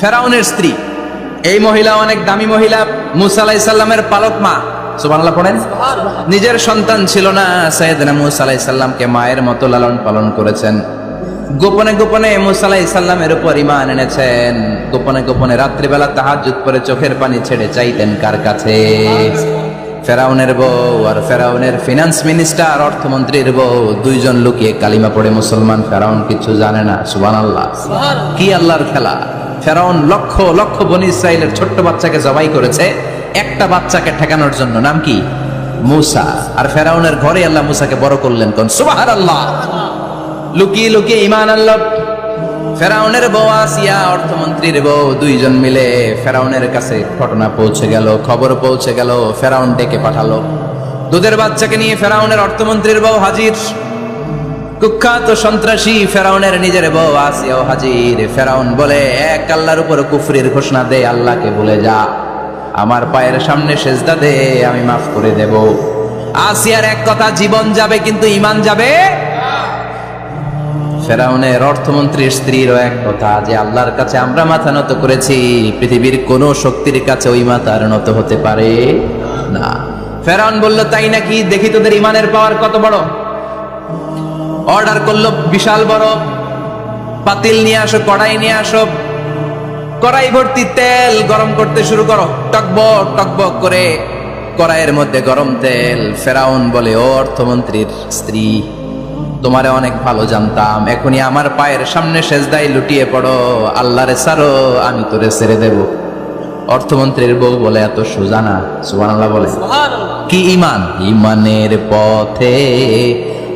ফেরাউনের স্ত্রী। এই মহিলা অনেক দামি মহিলা মুসা পালক মা। সুবহানাল্লাহ পড়েন? নিজের সন্তান ছিল না সৈয়দনা মুসা আলাইসাল্লামকে মায়ের মতো লালন পালন করেছেন। গোপনে গোপনে মুসা আলাইসাল্লামের উপর ইমান এনেছেন। গোপনে গোপনে রাত্রিবেলা তাহাজ্জুদ করে চোখের পানি ছেড়ে চাইতেন কার কাছে? ফেরাউনের বউ আর ফেরাউনের ফিনান্স মিনিস্টার অর্থমন্ত্রীর বউ দুইজন লুকিয়ে কালিমা পড়ে মুসলমান ফেরাউন কিছু জানে না সুবান আল্লাহ কি আল্লাহর খেলা? ফেরাউন লক্ষ লক্ষ বনি ইসরায়েলের ছোট্ট বাচ্চাকে জবাই করেছে। একটা বাচ্চাকে ঠেকানোর জন্য। নাম কি? মুসা। আর ফেরাউনের ঘরে আল্লাহ মুসাকে বড় করলেন। কোন? সুবাহার আল্লাহ লুকিয়ে লুকিয়ে ইমান আল্লাহ ফেরাউনের বউ আসিয়া, অর্থমন্ত্রীর বউ, দুইজন মিলে ফেরাউনের কাছে ঘটনা পৌঁছে গেল, খবর পৌঁছে গেল। ফেরাউন ডেকে পাঠালো। দুধের বাচ্চাকে নিয়ে ফেরাউনের অর্থমন্ত্রীর বউ হাজির। কুখ্যাত সন্ত্রাসী ফেরাউনের নিজের বউ আসিয়াও হাজির। ফেরাউন বলে, এক আল্লাহর উপর কুফরির ঘোষণা দে, আল্লাহকে বলে যা। আমার পায়ের সামনে সেজদা দে, আমি মাফ করে দেব। আসিয়ার এক কথা, জীবন যাবে কিন্তু ইমান যাবে ফেরাউনের অর্থমন্ত্রীর স্ত্রীরও এক কথা, যে আল্লাহর কাছে আমরা মাথা নত করেছি, পৃথিবীর কোন শক্তির কাছে ওই মাথার নত হতে পারে না। ফেরাউন বলল, তাই নাকি? দেখি তোদের ইমানের পাওয়ার কত বড়। অর্ডার করল বিশাল বড়। পাতিল নিয়ে আসো কড়াই নিয়ে আসো। কড়াই ভর্তি তেল গরম করতে শুরু করো। টকবক টকবক করে কড়াইয়ের মধ্যে গরম তেল। ফেরাউন বলে ও অর্থমন্ত্রীর স্ত্রী তোমারে অনেক ভালো জানতাম। এখনই আমার পায়ের সামনে সেজদাই লুটিয়ে পড়ো। আল্লাহরে সারো আমি তোরে ছেড়ে দেব। অর্থমন্ত্রীর বউ বলে এত সুজানা। সুবান আল্লাহ বলে কি ইমান? ইমানের পথে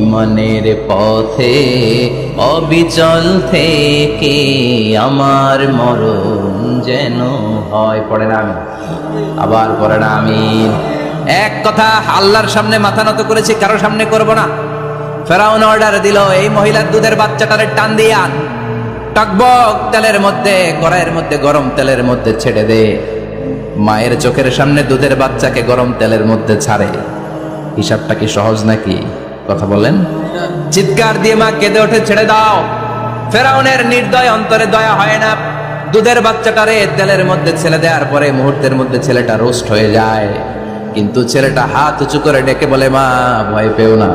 ইমানের পথে, অবিচল থেকে আমার মরণ যেন হয়। পড়ে না আমি আবার পড়ে না আমি এক কথা, আল্লাহর সামনে মাথা নত করেছি, কারও সামনে করব না। ফেরাউন অর্ডার দিল, এই মহিলার দুধের বাচ্চাটারে টান দিয়ে আন। টকবক তেলের মধ্যে, কড়াইয়ের মধ্যে, গরম তেলের মধ্যে ছেড়ে দে। মায়ের চোখের সামনে দুধের বাচ্চাকে গরম তেলের মধ্যে ছাড়ে। হিসাবটা কি সহজ নাকি? কথা বলেন চিৎকার দিয়ে মা কেঁদে ওঠে, ছেড়ে দাও। ফেরাউনের নির্দয় অন্তরে দয়া হয় না। দুধের বাচ্চাটারে তেলের মধ্যে ছেলে দেওয়ার পরে মুহূর্তের মধ্যে ছেলেটা রোস্ট হয়ে যায়। কিন্তু ছেলেটা হাত উঁচু করে ডেকে বলে, মা, ভয় পেও না।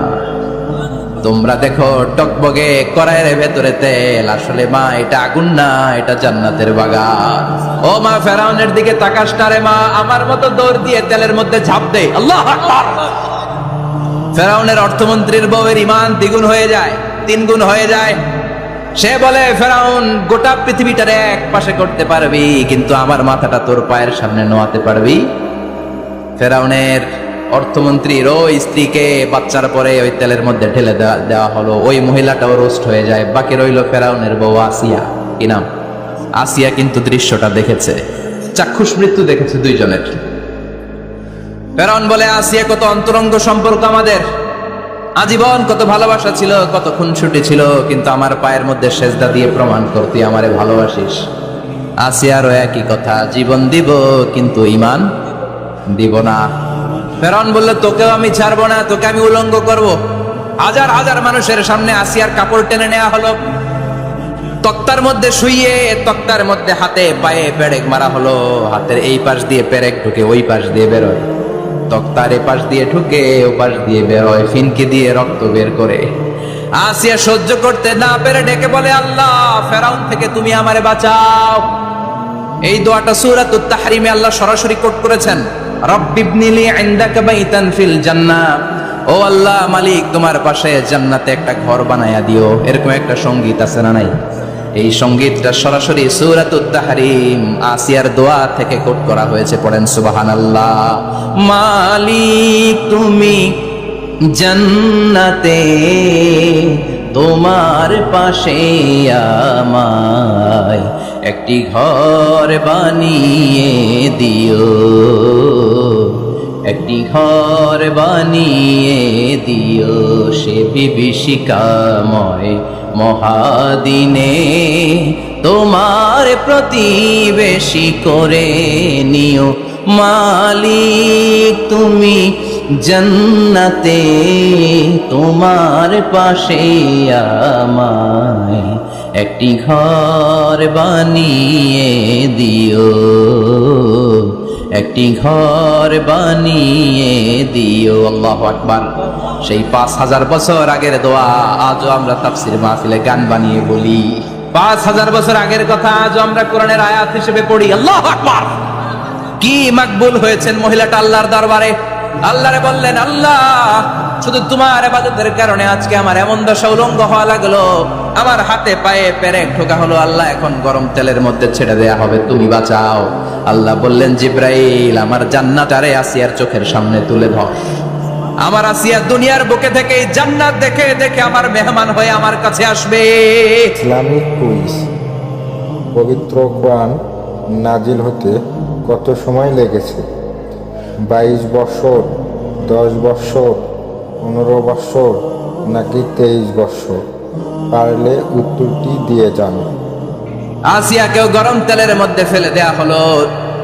তোমরা দেখো, টকবগে কড়াইয়ের ভেতরে তেল। আসলে মা, এটা আগুন না, এটা জান্নাতের বাগান। ও মা, ফেরাউনের দিকে তাকাসটারে মা। আমার মতো দৌড় দিয়ে তেলের মধ্যে ঝাঁপ দে। আল্লাহ ফেরাউনের অর্থমন্ত্রীর বউয়ের ইমান দ্বিগুণ হয়ে যায় তিন গুণ হয়ে যায়। সে বলে, ফেরাউন, গোটা পৃথিবীটার এক পাশে করতে পারবি, কিন্তু আমার মাথাটা তোর পায়ের সামনে নোয়াতে পারবি? ফেরাউনের অর্থমন্ত্রীর ওই স্ত্রীকে বাচ্চার পরে ওই তেলের মধ্যে ঢেলে দেওয়া- দেওয়া হলো। ওই মহিলাটাও রোস্ট হয়ে যায়। বাকি রইল ফেরাউনের বউ আসিয়া। কি নাম? আসিয়া কিন্তু দৃশ্যটা দেখেছে। চাক্ষুষ মৃত্যু দেখেছে দুইজনের। ফেরাউন বলে, আসিয়া কত অন্তরঙ্গ সম্পর্ক আমাদের। আজীবন কত ভালোবাসা ছিল, কত খুনছুটি ছিল, কিন্তু আমার পায়ের মধ্যে সেজদা দিয়ে প্রমাণ করতে আমারে ভালোবাসিস। আসিয়ারও একই কথা, জীবন দিব, কিন্তু ইমান দিব না। ফেরাউন বলল, তোকেও আমি ছাড়বো না, তোকে আমি উলঙ্গ করব। হাজার হাজার মানুষের সামনে আসিয়ার কাপড় টেনে নেওয়া হলো। তক্তার মধ্যে শুইয়ে, তক্তার মধ্যে হাতে পায়ে পেরেক মারা হলো। হাতের এই পাশ দিয়ে পেরেক ঢুকে ওই পাশ দিয়ে বেরোয়। তক্তার পাশ দিয়ে ঢুকে ও পাশ দিয়ে বেরোয় ফিনকে দিয়ে রক্ত বের করে। আসিয়া সহ্য করতে না পেরে ডেকে বলে, আল্লাহ, ফেরাউন থেকে তুমি আমারে বাঁচাও। এই দোয়াটা সূরাতুত তাহরিমে আল্লাহ সরাসরি কোট করেছেন রব্বিবনিলি ইনদাকা বাইতান ফিল জান্নাহ। ও আল্লাহ মালিক, তোমার পাশে জান্নাতে একটা ঘর বানায়া দিও। এরকম একটা সংগীত আছে না নাই? এই সঙ্গীতটা সরাসরি সূরাতুত তাহরিম, আসিয়ার দোয়া থেকে কোট করা হয়েছে, পড়েন সুবাহান আল্লাহ মালিক, তুমি জান্নাতে, তোমার পাশে আমায় একটি ঘর বানিয়ে দিও। একটি ঘর বানিয়ে দিও, সে বিভীষিকাময় মহাদিনে তোমার প্রতিবেশী করে নিও। মালিক, তুমি জন্নতে তোমার পাশে আমায় একটি ঘর বানিয়ে দিও। একটি ঘর বানিয়ে দিও। আল্লাহ আকবার। সেই পাঁচ হাজার বছর আগের দোয়া আজও আমরা তাফসির মাহফিলে গান বানিয়ে বলি। পাঁচ হাজার বছর আগের কথা আজও আমরা কোরআনের আয়াত হিসেবে পড়ি। আল্লাহ আকবার! কি মাকবুল হয়েছেন মহিলাটা আল্লাহর দরবারে। আল্লাহরে বললেন, আল্লাহ, শুধু তোমার আবাদতের কারণে আজকে আমার এমন দশা উলঙ্গ হওয়া লাগল। আমার হাতে পায়ে পেরেক ঠোকা হলো। আল্লাহ, এখন গরম তেলের মধ্যে ছেড়ে দেয়া হবে। তুমি বাঁচাও। আল্লাহ বললেন, জিব্রাইল, আমার জান্নাতারে আসিয়ার চোখের সামনে তুলে ধর। আমার আসিয়া দুনিয়ার বুকে থেকে জান্নাত দেখে দেখে আমার মেহমান হয়ে আমার কাছে আসবে। Islamic quiz. পবিত্র কোরআন নাজিল হতে কত সময় লেগেছে? বাইশ বৎসর দশ বৎসর পনেরো বৎসর নাকি তেইশ বৎসর পারলে উত্তরটি দিয়ে যান। আসিয়াকেও গরম তেলের মধ্যে ফেলে দেয়া হলো।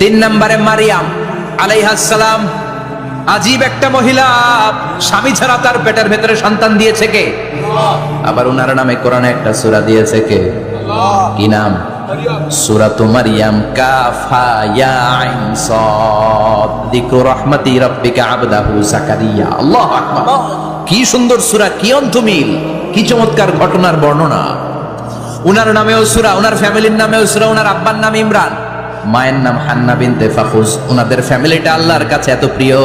তিন নম্বরে মারিয়াম আলাইহাসালাম আজীব একটা মহিলা, স্বামী ছাড়া তার পেটের ভেতরে সন্তান দিয়েছে কে? আবার উনার নামে কোরআনে একটা সূরা দিয়েছে কে? কি নাম? মারিয়াম কি সুন্দর সূরা, কি অন্তমিল কি চমৎকার ঘটনার বর্ণনা। উনার ফ্যামিলির উনার আব্বার নাম ইমরান। মায়ের নাম হান্না বিনতে ফাফুজ ওনাদের ফ্যামিলিটা আল্লাহর কাছে এত প্রিয়।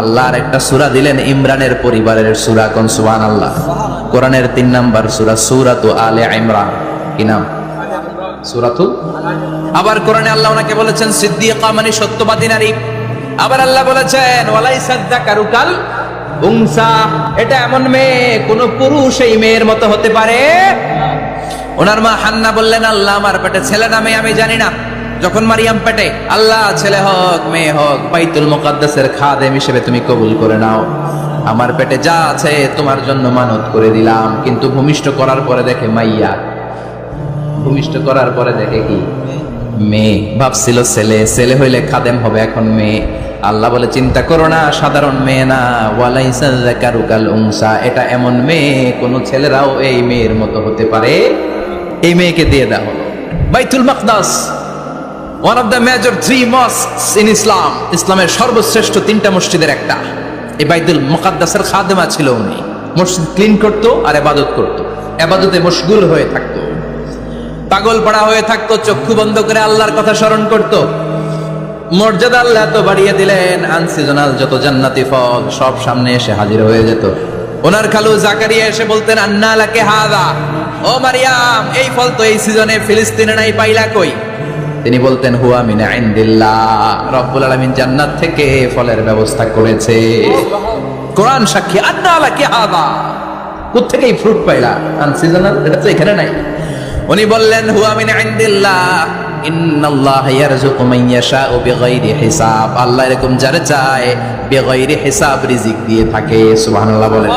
আল্লাহর একটা সূরা দিলেন ইমরানের পরিবারের সূরা কোন? সুবহান আল্লাহ কোরআনের তিন নাম্বার সূরা, সূরাতু আলে ইমরান। কি নাম? সূরাতু? আবার কোরআনে আল্লাহ ওনাকে বলেছেন, সিদ্দিকা মানে সত্যবাদী নারী। আবার আল্লাহ বলেছেন ওয়ালাইসাদ যাকারুকাল উংসা এটা এমন মেয়ে, কোন পুরুষ এই মেয়ের মতো হতে পারে? ওনার মা হান্না বললেন, আল্লাহ আমার পেটে ছেলে না মেয়ে আমি জানি না। যখন মারিয়াম পেটে, আল্লাহ, ছেলে হোক, মেয়ে হোক, বাইতুল মুকাদ্দাসের খাদেম হিসেবে তুমি কবুল করে নাও। আমার পেটে যা আছে, তোমার জন্য মানত করে দিলাম। কিন্তু ভূমিষ্ঠ করার পরে দেখে মাইয়া। ভূমিষ্ঠ করার পরে দেখে কি? মেয়ে। ভাবছিল ছেলে। ছেলে হইলে খাদেম হবে এখন মেয়ে। আল্লাহ বলে, চিন্তা করো না, সাধারণ মেয়ে না। ওয়ালাইসাল উংসা এটা এমন মেয়ে, কোন ছেলেরাও এই মেয়ের মতো হতে পারে। এই মেয়েকে দিয়ে দেওয়া হলো। বাইতুল মাকদাস। One of the major three mosques in Islam ইসলামের সর্বশ্রেষ্ঠ তিনটা মসজিদের একটা। এই বাইতুল মুকাদ্দাসের খাদেমা ছিল উনি। মসজিদ ক্লিন করতো আর এবাদত করতো। এবাদতে মশগুল হয়ে থাকতো। পাগল পড়া হয়ে থাকতো, চক্ষু বন্ধ করে আল্লাহর কথা স্মরণ করত। মর্যাদা আল্লাহ তো বাড়িয়ে দিলেন, আনসিজনাল যত জান্নাতি ফল, সব সামনে এসে হাজির হয়ে যেত। ওনার খালু জাকারিয়া এসে বলতেন, আন্না লাকে হাদা। ও মারিয়াম, এই ফল তো এই সিজনে ফিলিস্তিনে নাই, পাইলা কই? তিনি বলতেন হুয়া মিনা ইনদিল্লাহ। রব্বুল আলামিন জান্নাত থেকে ফলের ব্যবস্থা করেছে। কোরআন সাক্ষী আন্না লাকে হাদা। কোথেকে এই ফ্রুট পাইলা? আনসিজনাল এটা তো এখানে নাই। উনি বললেন হুয়া মিন ইনদিল্লাহ। ইন্নাল্লাহ ইয়ারযুকু মান ইয়াশাউ বিগাইরি হিসাব। আল্লাহ এরকম যারে চায় হিসাব রিজিক দিয়ে থাকে। সুবহানাল্লাহ বলেন।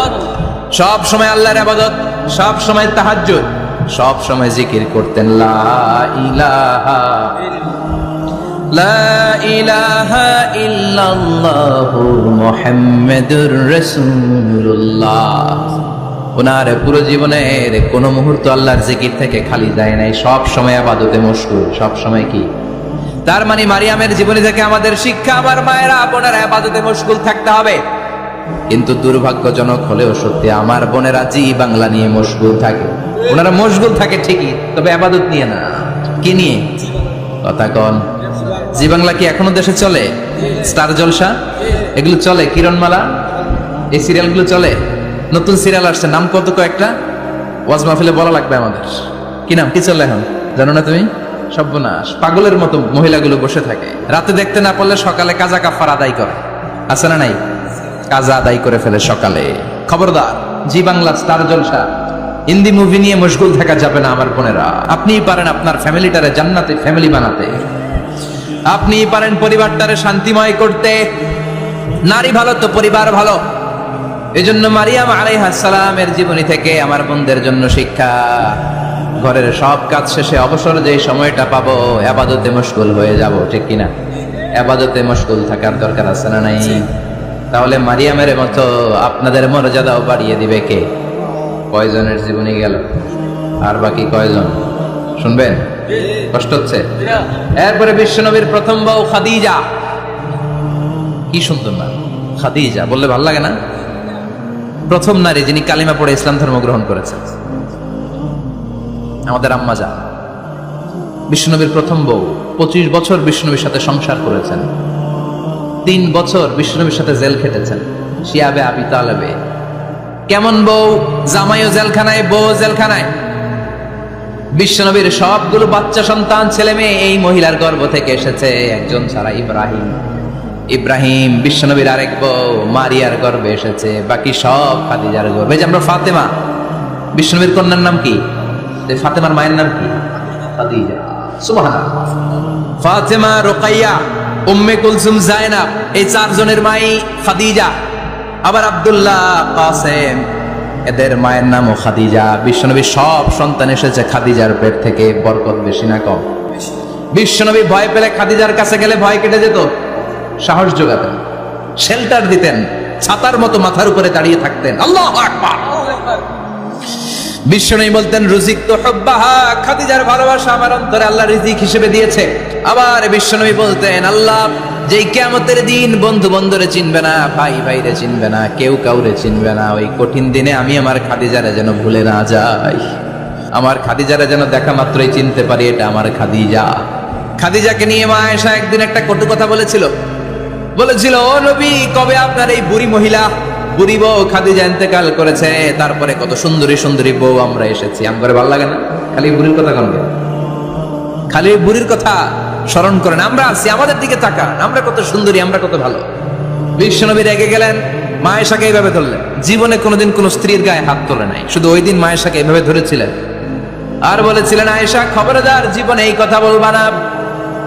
সব সময় আল্লাহর ইবাদত সব সময় তাহাজ্জুদ। সব সময় জিকির করতেন, লা ইলাহা লা ইলাহা ইল্লাল্লাহু ওনার পুরো জীবনের কোনো মুহূর্ত আল্লাহর জিকির থেকে খালি যায় নাই। সব সময় আবাদতে মশগুল, সব সময় কি? তার মানে মারিয়ামের জীবনী থেকে আমাদের শিক্ষা আবার মায়েরা আপনার আবাদতে মশগুল থাকতে হবে। কিন্তু দুর্ভাগ্যজনক হলেও সত্যি আমার বোনেরা জি বাংলা নিয়ে মশগুল থাকে। ওনারা মশগুল থাকে ঠিকই, তবে আবাদত নিয়ে না। কি নিয়ে? কথা কন। জি বাংলা কি এখনও দেশে চলে? স্টার জলসা? এগুলো চলে? কিরণমালা? এই সিরিয়ালগুলো চলে? নতুন সিরিয়াল আসছে, নাম কত কয়েকটা? ওয়াজ মাহফিলে বলা লাগবে আমাদের। কি নাম? কি চলে এখন? জানো না তুমি? সর্বনাশ। পাগলের মতো মহিলাগুলো বসে থাকে। রাতে দেখতে না পারলে সকালে কাজা কাফার আদায় করে। আছে না নাই? কাজা আদায় করে ফেলে সকালে। খবরদার, Zee Bangla Star Jalsha. Hindi movie নিয়ে মশগুল থাকা যাবে না আমার বোনেরা। আপনিই পারেন আপনার ফ্যামিলিটারে জান্নাতে ফ্যামিলি বানাতে। আপনিই পারেন পরিবারটারে শান্তিময় করতে। নারী ভালো তো পরিবার ভালো। এজন্য মারিয়াম আলাইহাসালামের জীবনী থেকে আমার বোনদের জন্য শিক্ষা। ঘরের সব কাজ শেষে অবসর যে সময়টা পাবো, আবাদতে মুশকুল হয়ে যাব, ঠিক কিনা? আবাদতে মুশকুল থাকার দরকার আছে না নাই? তাহলে মারিয়ামের মতো আপনাদের মর্যাদাও বাড়িয়ে দিবে কে? কয়জনের জীবনে গেল? আর বাকি কয়জন? শুনবেন? কষ্ট হচ্ছে? এরপরে বিশ্বনবীর প্রথম বউ খাদিজা। কি সুন্দর না খাদিজা, বললে ভালো লাগে না? প্রথম নারী যিনি কালিমা পড়ে ইসলাম ধর্ম গ্রহণ করেছেন। আমাদের আম্মা যা। বিষ্ণুনবীর প্রথম বউ, পঁচিশ বছর বিষ্ণুনবীর সাথে সংসার করেছেন। তিন বছর বিষ্ণুনবীর সাথে জেল খেটেছেন। শিয়াবে আবি তালেবে। কেমন বউ? জামাইও জেলখানায় বউ জেলখানায়। বিশ্বনবীর সবগুলো বাচ্চা সন্তান, ছেলে মেয়ে এই মহিলার গর্ভ থেকে এসেছে একজন ছাড়া ইব্রাহিম। ইব্রাহিম বিশ্বনবীর আরেক বউ, মারিয়ার গর্ভে এসেছে। বাকি সব খাদিজার এই যে আমরা ফাতেমা বিশ্বনবীর কন্যার নাম কি? ফাতেমার মায়ের নাম কি? খাদিজা। সুবহানাল্লাহ। ফাতেমা রোকাইয়া। উম্মে কুলসুম জায়নাব, এই চারজনের মাই খাদিজা। আবার আব্দুল্লাহ কাসেম, এদের মায়ের নামও খাদিজা। বিশ্বনবী সব সন্তান এসেছে খাদিজার পেট থেকে, বরকত বেশি না কম। বিশ্বনবী ভয় পেলে খাদিজার কাছে গেলে ভয় কেটে যেত। সাহস যোগাতেন শেল্টার দিতেন, ছাতার মতো মাথার উপরে দাঁড়িয়ে থাকতেন। আল্লাহ আকবার। বিশ্বনবী বলতেন, রুজিক তো হব্বাহা, খাদিজার ভালোবাসা আমার অন্তরে আল্লাহ রিজিক হিসেবে দিয়েছে। আবার বিশ্বনবী বলতেন, আল্লাহ, যেই কেমতের দিন বন্ধু বন্ধুরে চিনবে না, ভাই ভাইরে চিনবে না, কেউ কাউরে চিনবে না, ওই কঠিন দিনে আমি আমার খাদিজারে যেন ভুলে না যাই। আমার খাদিজারে যেন দেখা মাত্রই চিনতে পারি, এটা আমার খাদিজা। খাদিজাকে নিয়ে মা এসা একদিন একটা কটু কথা বলেছিল। বলেছিল, ও নবী, কবে আপনার এই বুড়ি মহিলা বুড়ি বউ খাদিজা ইন্তেকাল করেছে, তারপরে কত সুন্দরী সুন্দরী বউ আমরা এসেছি। আমার ভালো লাগে না? খালি বুড়ির কথা কন খালি বুড়ির কথা স্মরণ করেন আমরা আছি, আমাদের দিকে তাকান। আমরা কত সুন্দরী, আমরা কত ভালো। বিশ্বনবী রেগে গেলেন মায়েশাকে এইভাবে ধরলেন। জীবনে কোনোদিন কোনো স্ত্রীর গায়ে হাত তোলে নাই। শুধু ওই দিন মায়েশাকে এইভাবে ধরেছিলেন। আর বলেছিলেন, আয়েশা, খবরদার, জীবনে এই কথা বলবা না।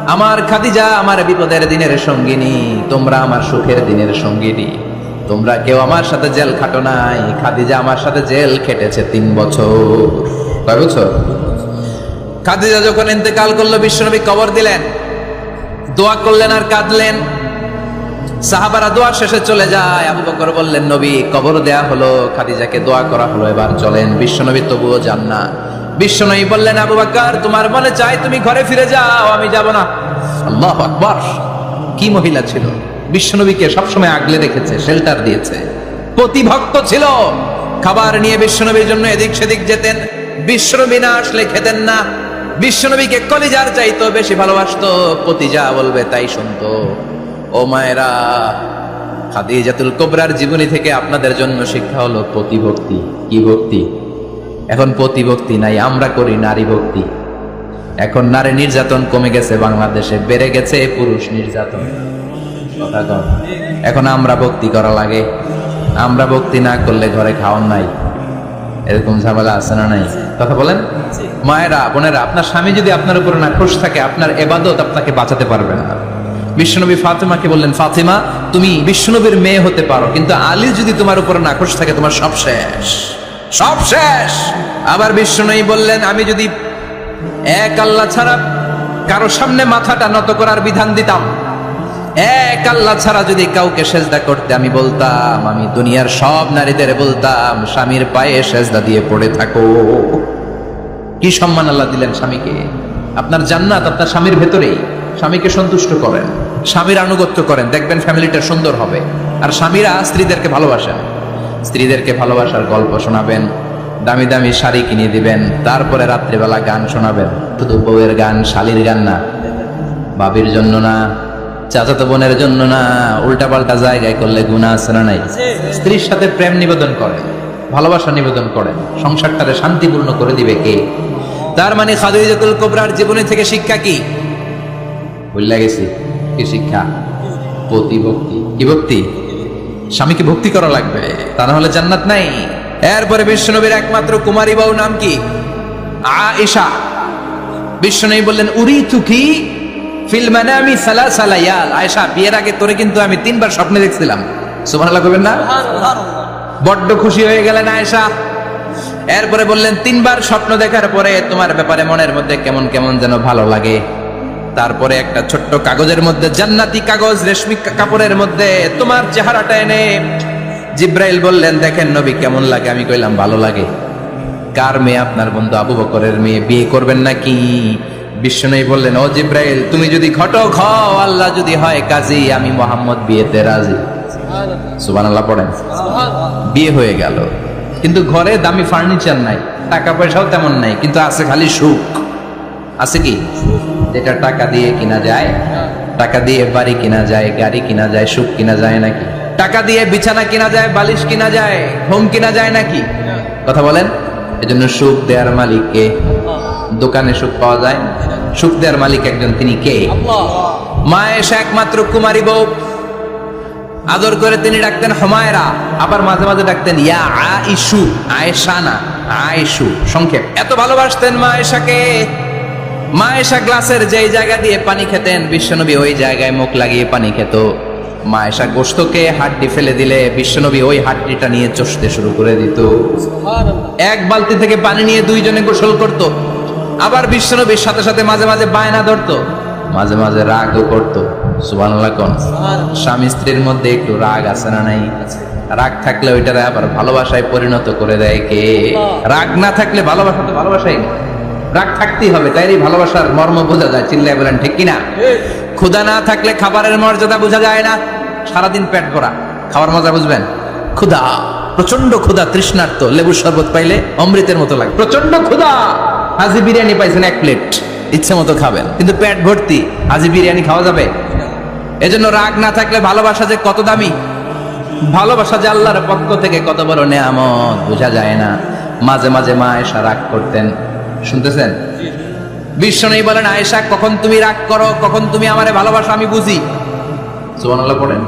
আমার খাদিজা আমার বিপদের দিনের সঙ্গিনী, তোমরা আমার সুখের দিনের সঙ্গিনী। তোমরা কেউ আমার সাথে জেল খাটো নাই। খাদিজা আমার সাথে জেল খেটেছে তিন বছর। কয় বছর? খাদিজা যখন ইন্তেকাল করল, বিশ্বনবী কবর দিলেন। দোয়া করলেন আর কাঁদলেন। সাহাবারা দোয়া শেষে চলে যায়। আবু বকর বললেন, নবী, কবর দেয়া হলো, খাদিজাকে দোয়া করা হলো, এবার চলেন। বিশ্বনবী তবুও যান না। বিশ্বনবী বললেন, আবু বকর, তোমার মনে চাই তুমি ঘরে ফিরে যাও, আমি যাব না। আল্লাহ আকবার। কি মহিলা ছিল? বিশ্বনবীকে সবসময় আগলে রেখেছে শেল্টার দিয়েছে। প্রতিভক্ত ছিল। খাবার নিয়ে বিশ্বনবীর জন্য এদিক সেদিক যেতেন। বিশ্বনবী না আসলে খেতেন না। বিশ্বনবীকে কলিজার চাইতো, বেশি ভালোবাসতো। পতি যা বলবে তাই শুনতো। ও মায়েরা, খাদিজাতুল কোবরার জীবনী থেকে আপনাদের জন্য শিক্ষা হলো প্রতিভক্তি কি ভক্তি? এখন প্রতিভক্তি নাই, আমরা করি নারী ভক্তি। এখন নারী নির্যাতন কমে গেছে, বাংলাদেশে বেড়ে গেছে পুরুষ নির্যাতন। এখন আমরা ভক্তি করা লাগে। আমরা ভক্তি না করলে ঘরে খাওয়ান নাই। এরকম ঝামেলা আছে না নাই? কথা বলেন? মায়েরা বোনেরা আপনার স্বামী যদি আপনার উপরে না খুশ থাকে আপনার এবাদত আপনাকে বাঁচাতে পারবে না। বিশ্বনবী ফাতেমাকে বললেন ফাতেমা তুমি বিশ্বনবীর মেয়ে হতে পারো কিন্তু আলী যদি তোমার উপরে না খুশ থাকে তোমার সব শেষ। সব শেষ। আবার বিশ্বনবী বললেন আমি যদি এক আল্লাহ ছাড়া কারও সামনে মাথাটা নত করার বিধান দিতাম এক আল্লাহ ছাড়া যদি কাউকে সেজদা করতে আমি বলতাম, আমি দুনিয়ার সব নারীদের বলতাম, স্বামীর পায়ে সেজদা দিয়ে পড়ে থাকো। কি সম্মান আল্লাহ দিলেন স্বামীকে? আপনার জান্নাত আপনার স্বামীর ভেতরেই। স্বামীকে সন্তুষ্ট করেন, স্বামীর আনুগত্য করেন। দেখবেন ফ্যামিলিটা সুন্দর হবে। আর স্বামীরা স্ত্রীদেরকে ভালোবাসেন। স্ত্রীদেরকে ভালোবাসার গল্প শোনাবেন, দামি দামি শাড়ি কিনে দিবেন, তারপরে রাত্রিবেলা গান শোনাবেন। শুধু বউয়ের গান, শালির গান না, বাবির জন্য না। চাচাতো বোনের জন্য না উল্টা পাল্টা জায়গায় করলে গুণা আছে না নাই? স্ত্রীর সাথে প্রেম নিবেদন করেন ভালোবাসা নিবেদন করেন সংসারটারে শান্তিপূর্ণ করে দিবে কে? তার মানে খাদিজাতুল কোবরার জীবনে থেকে শিক্ষা কি? ভুলে গেছি। কি শিক্ষা? প্রতিভক্তি কি ভক্তি? স্বামীকে ভক্তি করা লাগবে তা না হলে জান্নাত নাই। এরপরে বিশ্বনবীর একমাত্র কুমারী বউ নাম কি? আয়েশা। বিশ্বনবী বললেন উরি তুকি ফিল মানামি সালাসা লায়াল আয়েশা বিয়ের আগে তোরে কিন্তু আমি তিনবার স্বপ্নে দেখছিলাম। সুবহানাল্লাহ কইবেন না? বড্ড খুশি হয়ে গেলেন আয়েশা। এরপরে বললেন তিনবার স্বপ্ন দেখার পরে তোমার ব্যাপারে মনের মধ্যে কেমন কেমন যেন ভালো লাগে। তারপরে একটা ছোট্ট কাগজের মধ্যে জান্নাতি কাগজ রেশমি কাপড়ের মধ্যে তোমার চেহারাটা এনে জিব্রাইল বললেন দেখেন নবী কেমন লাগে? আমি কইলাম ভালো লাগে। কার মেয়ে আপনার বন্ধু আবু বকরের মেয়ে? বিয়ে করবেন নাকি? বিশ্বনবী বললেন ও জিব্রাইল তুমি যদি ঘটক হও আল্লাহ যদি হয় কাজী আমি মোহাম্মদ বিয়েতে রাজি। সুবহানাল্লাহ। পড়েন। বিয়ে হয়ে গেল। কিন্তু ঘরে দামি ফার্নিচার নাই টাকা পয়সাও তেমন নাই কিন্তু আছে খালি সুখ। আছে কি? যেটা টাকা দিয়ে কিনা যায় টাকা দিয়ে বাড়ি কিনা যায় গাড়ি কিনা যায় সুখ কিনা যায় নাকি? টাকা দিয়ে বিছানা কিনা যায় বালিশ কিনা যায় হোম কিনা যায় নাকি? কথা বলেন। এজন্য সুখ দেওয়ার মালিক কে দোকানে সুখ পাওয়া যায়। সুখ দেওয়ার মালিক একজন, তিনি কে? মা এসে একমাত্র কুমারী বউ। আদর করে তিনি ডাকতেন হমায়রা, আবার মাঝে মাঝে ডাকতেন, ইয়া আইসু আয়েশা না আয়েশু। সংক্ষেপ। এত ভালোবাসতেন মা আয়েশাকে মা গ্লাসের যেই জায়গা দিয়ে পানি খেতেন, বিশ্বনবী ওই জায়গায় মুখ লাগিয়ে পানি খেত। মা আয়েশা গোস্তকে হাড্ডি ফেলে দিলে, বিশ্বনবী ওই হাড্ডিটা নিয়ে চষতে শুরু করে দিত। এক বালতি থেকে পানি নিয়ে দুইজনে গোসল করত। আবার বিশ্বনবীর সাথে সাথে মাঝে মাঝে বায়না ধরতো। মাঝে মাঝে রাগও করতো। কোন? স্বামী স্ত্রীর মধ্যে একটু রাগ আছে না নাই? রাগ থাকলে ওইটারে আবার ভালোবাসায় পরিণত করে দেয় কে? রাগ না থাকলে ভালোবাসা তো ভালোবাসাই না রাগ থাকতেই হবে তাই ভালোবাসার মর্ম বোঝা যায়। চিল্লায় বলেন ঠিক কিনা? ক্ষুধা না থাকলে খাবারের মর্যাদা বোঝা যায় না। সারাদিন পেট ভরা। খাবার মজা বুঝবেন? ক্ষুধা প্রচণ্ড ক্ষুধা তৃষ্ণার্ত। লেবুর শরবত পাইলে অমৃতের মতো লাগে। প্রচণ্ড ক্ষুধা! হাজি বিরিয়ানি পাইছেন এক প্লেট ইচ্ছে মতো খাবেন। কিন্তু পেট ভর্তি হাজি বিরিয়ানি খাওয়া যাবে? এজন্য রাগ না থাকলে ভালোবাসা যে কত দামি? ভালোবাসা যে আল্লাহর পক্ষ থেকে কত বড় নেয়ামত বোঝা যায় না। মাঝে মাঝে মা এসা রাগ করতেন। শুনতেছেন? বিশ্ব নেই বলেন আয়েশা কখন তুমি রাগ করো কখন তুমি আমারে ভালোবাসো আমি বুঝি। সুবহানাল্লাহ পড়েন।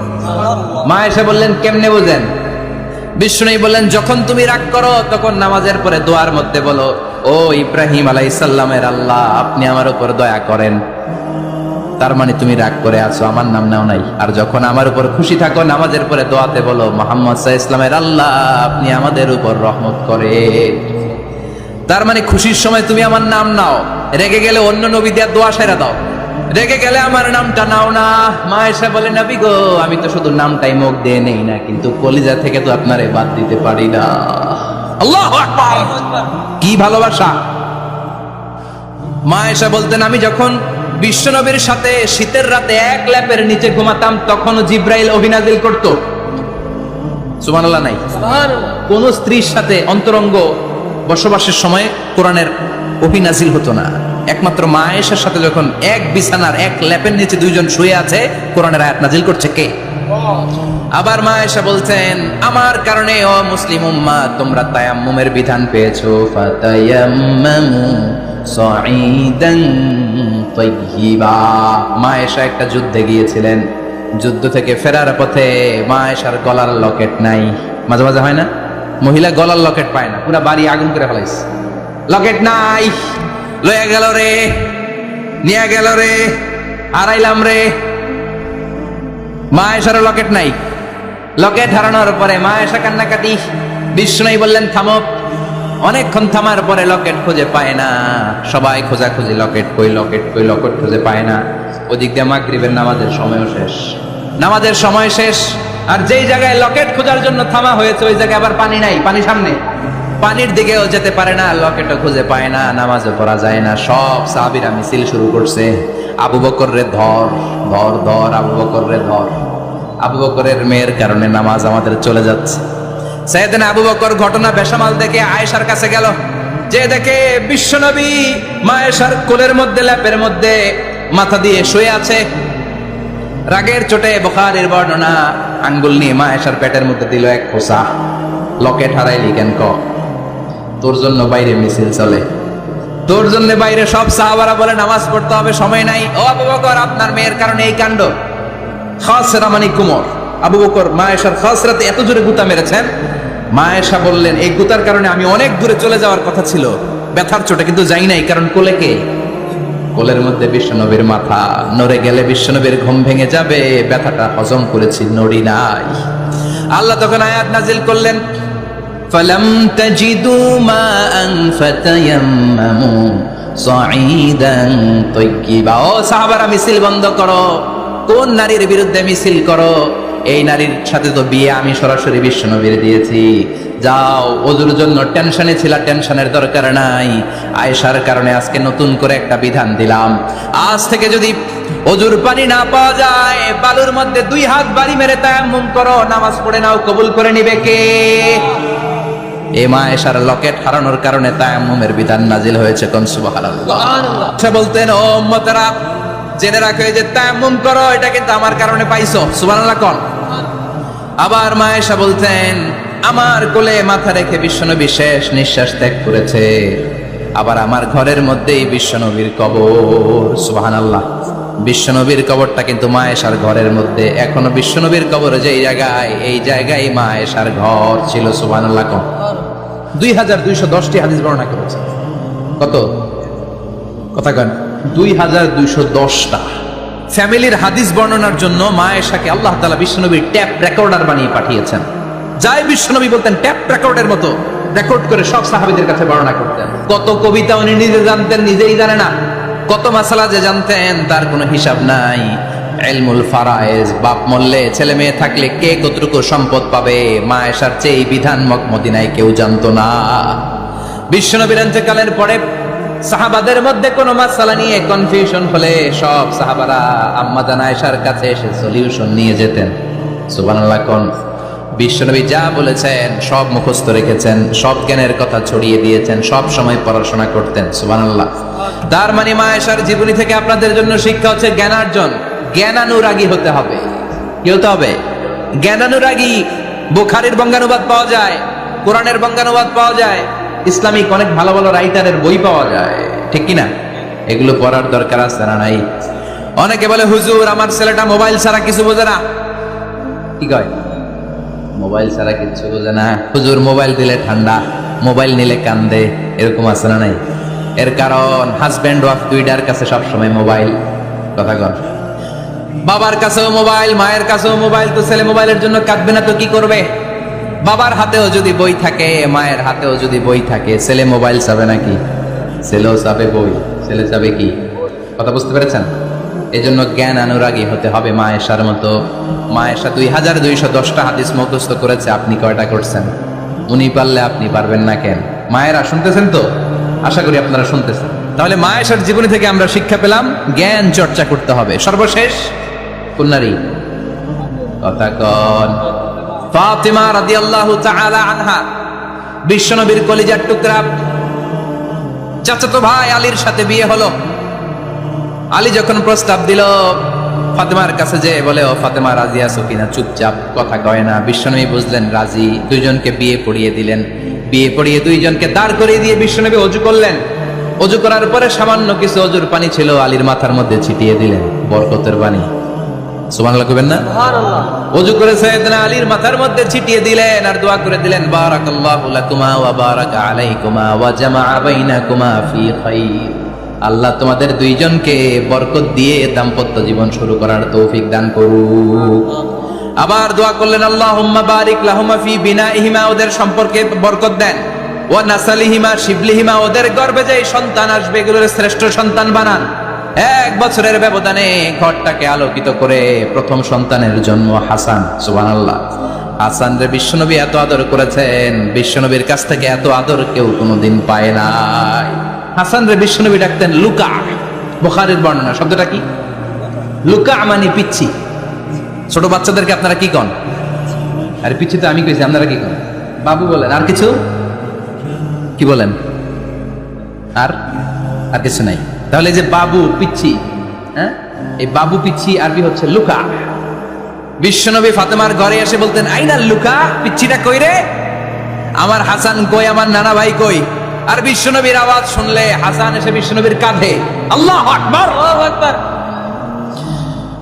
মা এসে বললেন কেমনে বুঝেন? বিশ্ব নেই বললেন যখন তুমি রাগ করো তখন নামাজের পরে দোয়ার মধ্যে বলো ও ইব্রাহিম আলাইসাল্লামের আল্লাহ, আপনি আমার উপর দয়া করেন। তার মানে তুমি রাগ করে আছো, আমার নাম নাও নাই। আর যখন আমার উপর খুশি থাকো, নামাজের পরে দোয়াতে বলো, মোহাম্মদ সাহা ইসলামের আল্লাহ, আপনি আমাদের উপর রহমত করে তার মানে খুশির সময় তুমি আমার নাম নাও। রেগে গেলে অন্য নবী দেওয়ার দোয়া সেরা দাও। রেগে গেলে আমার নামটা নাও না। মা এসে বলে, নাবি গো, আমি তো শুধু নামটাই মুখ দিয়ে নেই না, কিন্তু কলিজা থেকে তো আপনারে বাদ দিতে পারি না। আল্লাহ কি ভালোবাসা। মা এসে বলতেন আমি যখন বিশ্বনবীর সাথে শীতের রাতে এক ল্যাপের নিচে ঘুমাতাম তখন জিব্রাইল অভিনাজিল করত। সুবহানাল্লাহ নাই। কোন স্ত্রীর সাথে অন্তরঙ্গ বসবাসের সময় কোরআনের অভিনাজিল হতো না। একমাত্র মা এসার সাথে যখন এক বিছানার এক ল্যাপের নিচে দুইজন শুয়ে আছে কোরআনের আয়াত নাজিল করছে কে? আবার মা এসে বলছেন, আমার কারণে ও মুসলিম উম্মা তোমরা তায়াম্মুমের বিধান পেয়েছ। ফাতায়াম্মামু সাঈদান তাইয়্যিবা। মা এসা একটা যুদ্ধে গিয়েছিলেন। যুদ্ধ থেকে ফেরার পথে মা এসার গলার লকেট নাই। মাঝে মাঝে হয় না? মহিলা গলার লকেট পায় না। পুরা বাড়ি আগুন করে ফেলাইছে লকেট নাই। লয়ে গেল রে। নিয়ে গেল রে। হারাইলাম রে। মা এসার লকেট নাই। লকেট হারানোর পরে মা এসা কান্নাকাটি। বিষ্ণু বললেন, থামো। অনেকক্ষণ থামার পরে লকেট খুঁজে পায় না। সবাই খোঁজাখুঁজি, লকেট কই লকেট কই, লকেট খুঁজে পায় না। ওদিক দিয়ে মাগরিবের নামাজের সময়ও শেষ। নামাজের সময় শেষ। আর যেই জায়গায় লকেট খোঁজার জন্য থামা হয়েছে, ওই জায়গায় আবার পানি নাই, পানি সামনে। পানির দিকেও যেতে পারে না, লকেটও খুঁজে পায় না, নামাজও পড়া যায় না। সব সাহাবিরা মিছিল শুরু করছে। আবু বকর রে ধর ধর ধর, আবু বকর রে ধর। আবু বকরের মেয়ের কারণে নামাজ আমাদের চলে যাচ্ছে। সেদিন আবু বকর ঘটনা বেসামাল দেখে আয়েশার কাছে গেল। যে দেখে বিশ্বনবী মায়েশার কোলের মধ্যে, ল্যাপের মধ্যে মাথা দিয়ে শুয়ে আছে। রাগের চোটে বখারের বর্ণনা, আঙ্গুল নিয়ে মায়েশার পেটের মধ্যে দিল এক খোসা। লকেট হারাইলি কেন ক? তোর জন্য বাইরে মিছিল চলে। তোর জন্য বাইরে সব সাহাবারা বলে নামাজ পড়তে হবে, সময় নাই। ও আবু বকর, আপনার মেয়ের কারণে এই কাণ্ড। খাসরা মানে কুমর। আবু বকর, মায়েশার খাসরাতে এত জোরে গুতা মেরেছেন। মায়েশা বললেন, এই গুতার কারণে আমি অনেক দূরে চলে যাওয়ার কথা ছিল। ব্যথার চোটে কিন্তু যাই নাই, কারণ কোলে কে? কোলের মধ্যে বিশ্বনবীর মাথা, নড়ে গেলে বিশ্বনবীর ঘুম ভেঙে যাবে, ব্যথাটা হজম করেছি, নড়ি নাই। আল্লাহ তখন আয়াত নাজিল করলেন فلم تجدوا ماء فتيمموا صعيدا طيبا ও সাহাবারা মিছিল বন্ধ করো কোন নারীর বিরুদ্ধে মিছিল করো এই নারীর সাথে তো বিয়ে আমি সরাসরি বিশ্বনবীর দিয়েছি যাও ওজুর জন্য টেনশনে ছিল টেনশনের দরকার নাই আয়েশার কারণে আজকে নতুন করে একটা বিধান দিলাম আজ থেকে যদি অজুর পানি না পাওয়া যায় বালুর মধ্যে দুই হাত বাড়ি মেরে তায়াম্মুম করো নামাজ পড়ে নাও কবুল করে নিবে কে এ মা এসার লকেট হারানোর কারণে তায়াম্মুমের বিধান নাজিল হয়েছে কোন? সুবহানাল্লাহ। সে বলতেন ও উম্মতেরা জেনে রাখো এই যে তায়াম্মুম করো এটা কিন্তু আমার কারণে পাইছো। সুবহানাল্লাহ কোন? আবার মা এসা বলতেন আমার কোলে মাথা রেখে বিশ্বনবী শেষ নিঃশ্বাস ত্যাগ করেছে। আবার আমার ঘরের মধ্যেই বিশ্বনবীর কবর। সুবহানাল্লাহ। বিশ্বনবীর কবরটা কিন্তু মায়েশার ঘরের মধ্যে। এখনও বিশ্বনবীর কবর যেই জায়গায় এই জায়গায় মায়েশার ঘর ছিল। সুবহানাল্লাহ দুই হাজার দুইশো দশটি হাদিস বর্ণনা করেছে। কত? কথা কন। দুই হাজার দুইশো দশটা। ফ্যামিলির হাদিস বর্ণনার জন্য মা এশাকে আল্লাহ তালা বিশ্বনবীর ট্যাপ রেকর্ডার বানিয়ে পাঠিয়েছেন। যাই বিশ্বনবী বলতেন, ট্যাপ রেকর্ডের মতো রেকর্ড করে সব সাহাবিদের কাছে বর্ণনা করতেন। কত কবিতা উনি নিজে জানতেন, নিজেই জানে না। কত মাসালা যে জানতেন, তার কোনো হিসাব নাই। এলমুল ফারায়েজ, বাপ মরলে ছেলে মেয়ে থাকলে কে কতটুকু সম্পদ পাবে? মা এসার চেয়ে এই বিধান মক মদিনায় কেউ জানতো না। বিশ্বনবীর অন্তকালের পরে সাহাবাদের মধ্যে কোনো মাসালা নিয়ে কনফিউশন হলে সব সাহাবারা আম্মা জানায়শার কাছে এসে সলিউশন নিয়ে যেতেন। সুবহানাল্লাহ কোন, বিশ্বনবী যা বলেছেন, সব মুখস্থ রেখেছেন, সব জ্ঞানের কথা ছড়িয়ে দিয়েছেন, সব সময় পড়াশোনা করতেন, সুবহানাল্লাহ। তার মানে মায়েশার জীবনী থেকে আপনাদের জন্য শিক্ষা হচ্ছে জ্ঞানার্জন। জ্ঞানানুরাগী হতে হবে। কি হতে হবে? জ্ঞানানুরাগী বুখারির বঙ্গানুবাদ পাওয়া যায়, কোরআনের বঙ্গানুবাদ পাওয়া যায়, ইসলামিক অনেক ভালো ভালো রাইটারের বই পাওয়া যায়। ঠিক কি না এগুলো পড়ার দরকার আছে না নাই? অনেকে বলে, হুজুর, আমার ছেলেটা মোবাইল ছাড়া কিছু বোঝে না। কি কয়? মোবাইল ছাড়া কিছু বোঝে না। হুজুর, মোবাইল দিলে ঠান্ডা, মোবাইল নিলে কান্দে। এরকম আছে না নাই? এর কারণ, হাজব্যান্ড ওয়াইফ দুইটার কাছে সবসময় মোবাইল। কথা কর বাবার কাছেও মোবাইল, মায়ের কাছেও মোবাইল, তো ছেলে মোবাইলের জন্য কাঁদবে না তো কি করবে? বাবার হাতেও যদি বই থাকে, মায়ের হাতেও যদি বই থাকে, ছেলে মোবাইল চাবে নাকি? ছেলেও চাবে বই, ছেলে চাবে কি? কথা বুঝতে পেরেছেন? এই জন্য জ্ঞান অনুরাগী হতে হবে মায়েশার মতো। মায়েশা দুই হাজার দুইশো দশটা হাদিস মুখস্থ করেছে, আপনি কয়টা করছেন? উনি পারলে আপনি পারবেন না কেন? মায়েরা শুনতেছেন তো? আশা করি আপনারা শুনতেছেন। তাহলে মায়েশার জীবনী থেকে আমরা শিক্ষা পেলাম, জ্ঞান চর্চা করতে হবে। সর্বশেষ কোন কথা কন। ফাতিমা রাদিয়াল্লাহু তাআলা আনহা, বিশ্বনবীর কলিজার টুকরা। চাচাতো ভাই আলীর সাথে বিয়ে হলো। আলী যখন প্রস্তাব দিল, ফাতেমার কাছে যে বলে, ও ফাতেমা, রাজি আছো কিনা? চুপচাপ, কথা কয় না। বিশ্বনবী বুঝলেন, রাজি। দুইজনকে বিয়ে পড়িয়ে দিলেন। বিয়ে পড়িয়ে দুইজনকে দাঁড় করিয়ে দিয়ে বিশ্বনবী অজু করলেন। অজু করার পরে সামান্য কিছু অজুর পানি ছিল আলীর মাথার মধ্যে ছিটিয়ে দিলেন বরকতের পানি সুবহানাল্লাহ কইবেন না? অজু করে সাইয়েদনা আলীর মাথার মধ্যে ছিটিয়ে দিলেন আর দোয়া করে দিলেন বারাকাল্লাহু লাকুমা ওয়া বারাকা আলাইকুমা ওয়া জামাআ বাইনাকুমা ফি খাইর। আল্লাহ তোমাদের দুইজনকে বরকত দিয়ে দাম্পত্য জীবন শুরু করার তৌফিক দান করুক। আবার দোয়া করলেন আল্লাহুম্মা বারিক লাহুমা ফি বিনাইহিমা। ওদের সম্পর্কে বরকত দেন। ও নাসালিহিমা, শিবলিহিমা, ওদের গর্বে যে সন্তান আসবে, এগুলোর শ্রেষ্ঠ সন্তান বানান। এক বছরের ব্যবধানে ঘরটাকে আলোকিত করে প্রথম সন্তানের জন্ম হাসান, সুবহানাল্লাহ। হাসান রে বিশ্বনবী এত আদর করেছেন, বিশ্বনবীর কাছ থেকে এত আদর কেউ কোনোদিন পায় নাই। হাসান রে বিশ্বনবী ডাকতেন লুকা, বুখারীর বর্ণনা, শব্দটা কি? লুকা মানে পিচ্ছি। ছোট বাচ্চাদেরকে আপনারা কি কন? আরে পিচ্ছি তো আমি কইছি, আপনারা কি কন? বাবু বলেন, আর কিছু? কি বলেন? আর? আর কিছু নাই। তাহলে যে বাবু, পিচ্ছি হ্যাঁ? এই বাবু, পিচ্ছি, আরবি হচ্ছে লুকা। বিশ্বনবী ফাতেমার ঘরে এসে বলতেন আইনাল লুকা, পিচ্ছিটা কই রে? আমার হাসান কই, আমার নানা ভাই কই? আর বিশ্বনবীর আওয়াজ শুনলে হাসান এসে বিশ্বনবীর কাঁধে, আল্লাহ আকবার। আল্লাহু আকবার।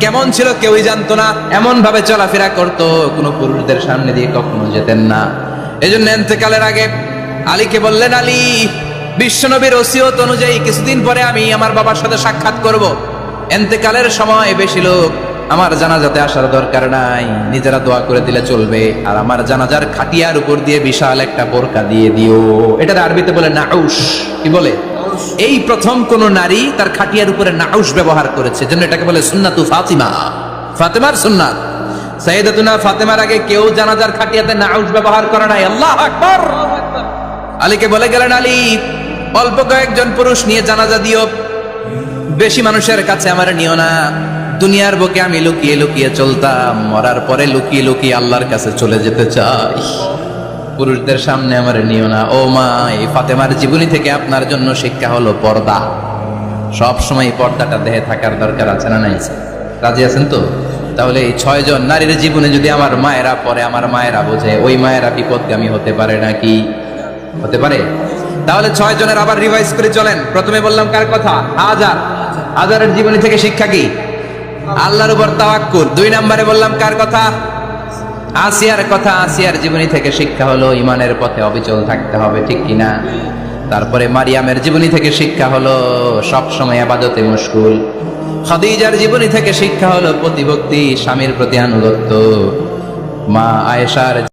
কেমন ছিল কেউই জানতো না। এমন ভাবে চলাফেরা করত, কোনো পুরুষদের সামনে দিয়ে কখনো যেতেন না। এই জন্য এতেকালের আগে আলীকে বললেন, আলী, বিশ্বনবীর ওসিয়ত অনুযায়ী কিছুদিন পরে আমি আমার বাবার সাথে সাক্ষাৎ করব। এতেকালের সময় বেশি লোক আমার জানাজাতে আসার দরকার নাই। নিজেরা দোয়া করে দিলে চলবে। আর আমার জানাজার খাটিয়ার উপর দিয়ে বিশাল একটা বোরকা দিয়ে দিও। এটার আরবিতে বলে নাউস কি বলে? এই প্রথম কোন নারী তার খাটিয়ার উপরে নাউস ব্যবহার করেছে জন্য এটাকে বলে সুন্নাতু ফাতিমা। ফাতেমার সুন্নাত। সাইয়েদাতুনা ফাতেমার আগে কেউ জানাজার খাটিয়াতে নাউস ব্যবহার করে নাই। আল্লাহ আকবার! আলীকে বলে গেলেন, আলী, অল্প কয়েকজন পুরুষ নিয়ে জানাজা দিও। বেশি মানুষের কাছে আমার নিও না। দুনিয়ার বুকে আমি লুকিয়ে লুকিয়ে চলতাম। মরার পরে লুকিয়ে লুকিয়ে আল্লাহর কাছে চলে যেতে চাই। পুরুষদের সামনে আমার নিও না। ও মা, এই ফাতেমার জীবনী থেকে আপনার জন্য শিক্ষা হলো পর্দা। সব সময় পর্দাটা দেহে থাকার দরকার আছে না নাই? রাজি আছেন তো? তাহলে এই ছয়জন নারীর জীবনে যদি আমার মায়েরা পরে আমার মায়েরা বোঝে, ওই মায়েরা বিপদগামী হতে পারে নাকি? হতে পারে? তাহলে ছয় জনের আবার রিভাইজ করে চলেন। প্রথমে বললাম কার কথা? হাজার। হাজারের জীবনী থেকে শিক্ষা কি? আল্লাহর উপর তাওয়াক্কুল। দুই নম্বরে বললাম কার কথা? আসিয়ার কথা আসিয়ার জীবনী থেকে শিক্ষা হলো, ইমানের পথে অবিচল থাকতে হবে, ঠিক কিনা? তারপরে মারিয়ামের জীবনী থেকে শিক্ষা হলো সবসময় আবাদতে মুশকুল। খাদিজার জীবনী থেকে শিক্ষা হলো, প্রতিভক্তি, স্বামীর প্রতি আনুগত্য। মা আয়েশার